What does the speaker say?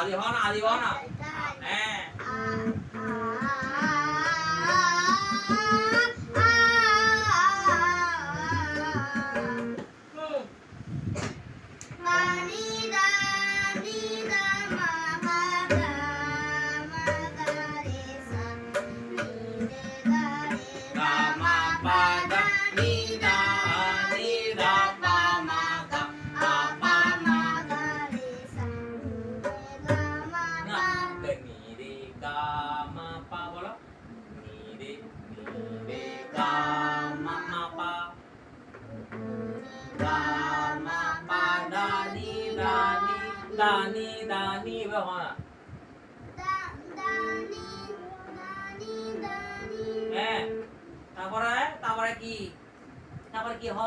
啊？啊啊啊啊啊。啊啊啊啊啊啊 গা মা পা বলো নি রে রে গা মা মা পা তারপরে কি তারপরে কি হ